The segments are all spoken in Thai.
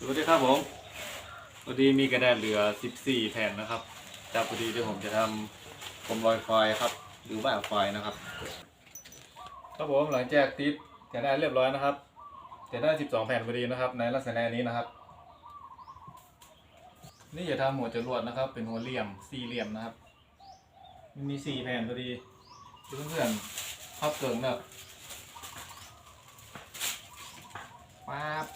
สวัสดีครับผมพอดีมีกระดาษเหลือ 14 แผ่นนะครับจากพอดีที่ผมจะทำผมลอยไฟครับ หรือแบบไฟนะครับ ครับผมหลังจากติดกระดาษเรียบร้อยนะครับจะได้ 12 แผ่นพอดีนะครับ ในลักษณะนี้นะครับ นี่จะทำหัวจรวดนะครับ เป็นหัวเหลี่ยมสี่เหลี่ยมนะครับ มีสี่แผ่นพอดีเพื่อนๆพับเกิงแบบป๊าบ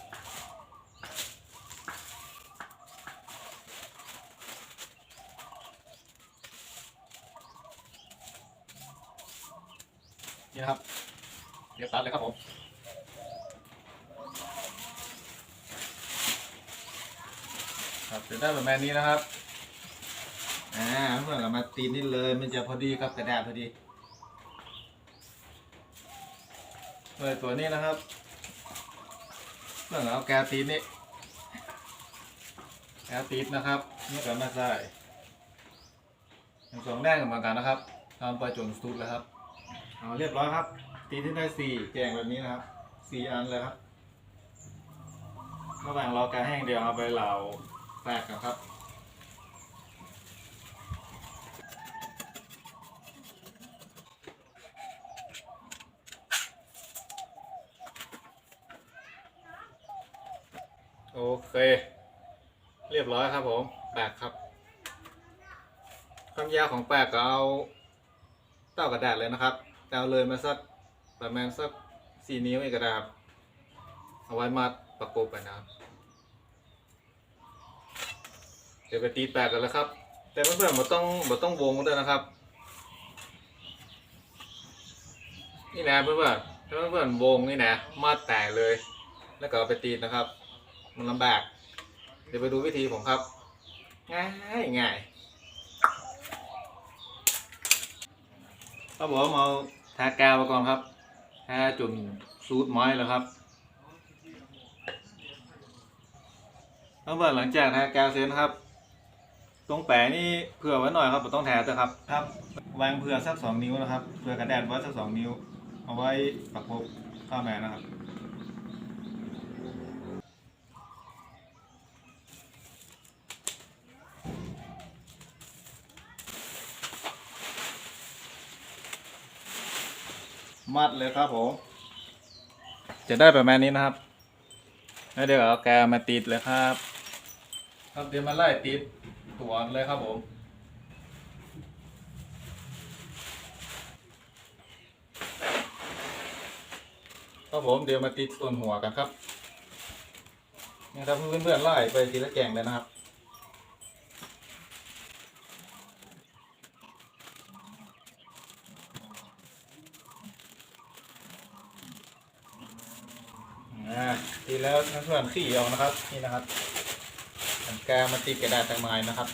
นี่นะครับเดี๋ยวตัดเลยครับผมครับจะได้แบบนี้นะครับอ่าเพื่อนเรามาตีนี่เลยมันจะพอดีกับกระดาษพอดีเลยตัวนี้นะครับเพื่อนเราเอาแกตีนี่แกตีนนะครับนี่ก็มาใส่สองแด้านเหมือนกันนะครับทำไปจนสุดแล้วครับ เอาเรียบร้อยครับ ตีที่ได้สี่แกงแบบนี้นะครับสี่อันเลยครับระหว่างรอการแห้งเดียวเอาไปเหลาแตกกันครับโอเค เรียบร้อยครับผมแปกครับ ความยาวของแปกก็เอาเต้ากระดาษเลยนะครับ แต่เอาเลยมาสักประมาณสักสี่นิ้วเองกระดาษเอาไว้มาประกบไปนะครับ เดี๋ยวไปตีแปลกกันแล้วครับ แต่เพื่อนๆเราต้องเราต้องวงด้วยนะครับ นี่นะเพื่อนๆถ้าเพื่อนๆวงนี่นะมาแตกเลย แล้วก็เอาไปตีนะครับ มันลำบาก เดี๋ยวไปดูวิธีผมครับ ง่ายง่ายครับผมเอา ทากาวไปก่อนครับทาจนซูดไม้แล้วครับแล้วเมื่อหลังจากทากาวเสร็จนะครับ ตรงแปะนี่เผื่อไว้หน่อยครับผมต้องแถแต่ครับ ครับวางเผื่อสักสองนิ้วนะครับเผื่อกระดาษไว้สักสองนิ้ว เอาไว้ปักพบข้าวแม่นะครับ มัดเลยครับผม จะได้ประมาณนี้นะครับแล้วเดี๋ยวเอาแกมาติดเลยครับ ครับเดี๋ยวมาไล่ติดตัวเลยครับผมครับผมเดี๋ยวมาติดส่วนหัวกันครับนี่ครับเพื่อนๆไล่ไปทีละแกงเลยนะครับ อ่าทีแล้วทั้งส่วนสี่ออกนะครับนี่นะครับอันกลางมาติดกระดาษทางไม้นะครับ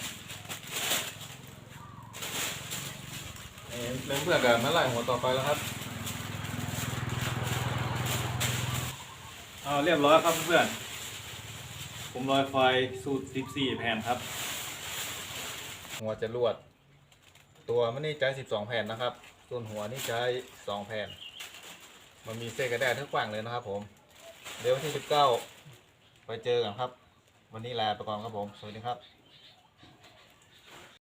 เอ่อเริ่มเพื่อนกันมาไล่หัวต่อไปแล้วครับเอาเรียบร้อยครับเพื่อนๆผมลอยไฟสูตร 14 แผ่นครับ หัวจะรวด ตัวมันนี่ใช้ 12 แผ่นนะครับ ส่วนหัวนี่ใช้ 2 แผ่น มันมีเส้นกระดาษทั้งกว้างเลยนะครับผม เดี๋ยววันที่19ไปเจอกันครับ วันนี้ลาไปก่อนครับผม สวัสดีครับ